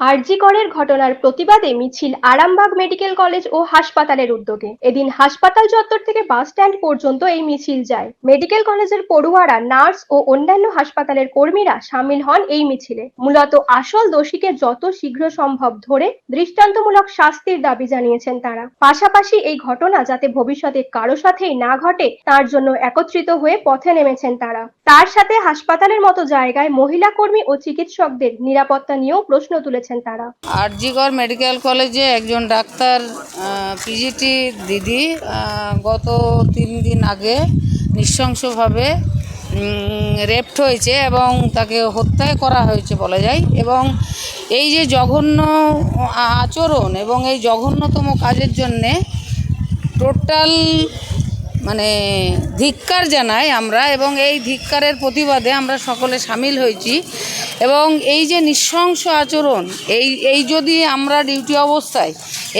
আরজিকরের ঘটনার প্রতিবাদে মিছিল আরামবাগ মেডিকেল কলেজ ও হাসপাতালের উদ্যোগে। এদিন হাসপাতাল চত্বর থেকে বাস স্ট্যান্ড পর্যন্ত এই মিছিল যায়। মেডিকেল কলেজের পড়ুয়ারা, নার্স ও অন্যান্য হাসপাতালের কর্মীরা সামিল হন এই মিছিলে। মূলত আসল দোষীকে যত শীঘ্র সম্ভব ধরে দৃষ্টান্তমূলক শাস্তির দাবি জানিয়েছেন তারা। পাশাপাশি এই ঘটনা যাতে ভবিষ্যতে কারও সাথেই না ঘটে, তার জন্য একত্রিত হয়ে পথে নেমেছেন তারা। তার সাথে হাসপাতালের মতো জায়গায় মহিলা কর্মী ও চিকিৎসকদের নিরাপত্তা নিয়েও প্রশ্ন তুলেছেন তারা? আরজিগড় মেডিকেল কলেজে একজন ডাক্তার পিজিটি দিদি গত তিন দিন আগে নৃশংসভাবে রেপ্ট হয়েছে এবং তাকে হত্যা করা হয়েছে বলা যায় এবং এই যে জঘন্য আচরণ এবং এই জঘন্যতম কাজের জন্যে টোটাল মানে ধিক্কার জানাই আমরা এবং এই ধিক্কারের প্রতিবাদে আমরা সকলে সামিল হয়েছি এবং এই যে নৃশংস আচরণ, এই এই যদি আমরা ডিউটি অবস্থায়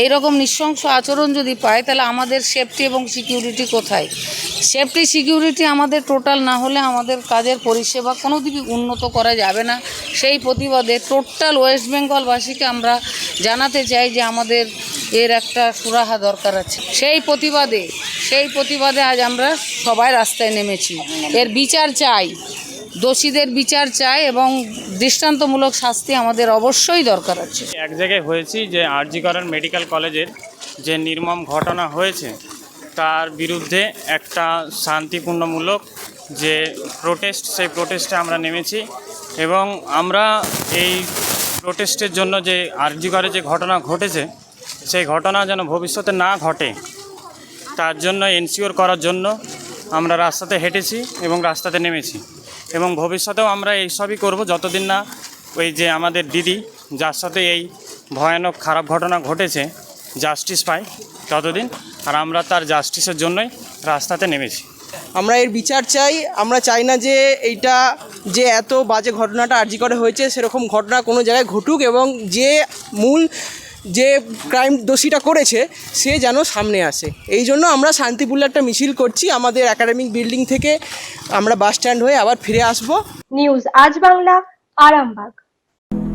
এই রকম নৃশংস আচরণ যদি পাই, তাহলে আমাদের সেফটি এবং সিকিউরিটি কোথায়? সেফটি সিকিউরিটি আমাদের টোটাল না হলে আমাদের কাজের পরিষেবা কোনো দিকে উন্নত করা যাবে না। সেই প্রতিবাদে টোটাল ওয়েস্ট বেঙ্গলবাসীকে আমরা জানাতে চাই যে আমাদের এর একটা সুরাহা দরকার আছে। সেই প্রতিবাদে সেই প্রতিবাদে আজ আমরা সবাই রাস্তায় নেমেছি। এর বিচার চাই, দোষীদের বিচার চাই এবং দৃষ্টান্তমূলক শাস্তি আমাদের অবশ্যই দরকার আছে। এক জায়গায় হয়েছি যে আরজি করেন মেডিকেল কলেজের যে নির্মম ঘটনা হয়েছে, তার বিরুদ্ধে একটা শান্তিপূর্ণমূলক যে প্রোটেস্ট সেই প্রোটেস্টে আমরা নেমেছি এবং আমরা এই প্রোটেস্টের জন্য যে আরজি করে যে ঘটনা ঘটেছে সেই ঘটনা যেন ভবিষ্যতে না ঘটে, তার জন্য এনসিওর করার জন্য আমরা রাস্তাতে হেঁটেছি এবং রাস্তাতে নেমেছি। এবং ভবিষ্যতেও আমরা এইসবই করব যতদিন না ওই যে আমাদের দিদি, যার সাথে এই ভয়ানক খারাপ ঘটনা ঘটেছে জাস্টিস পাই ততদিন, আর আমরা তার জাস্টিসের জন্যই রাস্তাতে নেমেছি। আমরা এর বিচার চাই, আমরা চাই না যে এইটা যে এত বাজে ঘটনাটা আর্জি করে হয়েছে, সেরকম ঘটনা কোনো জায়গায় ঘটুক এবং যে মূল যে ক্রাইম দোষীটা করেছে, সে যেন সামনে আসে। এই জন্য আমরা শান্তিপূর্ণ একটা মিছিল করছি, আমাদের একাডেমিক বিল্ডিং থেকে আমরা বাস স্ট্যান্ড হয়ে আবার ফিরে আসব। নিউজ আজ বাংলা, আরামবাগ।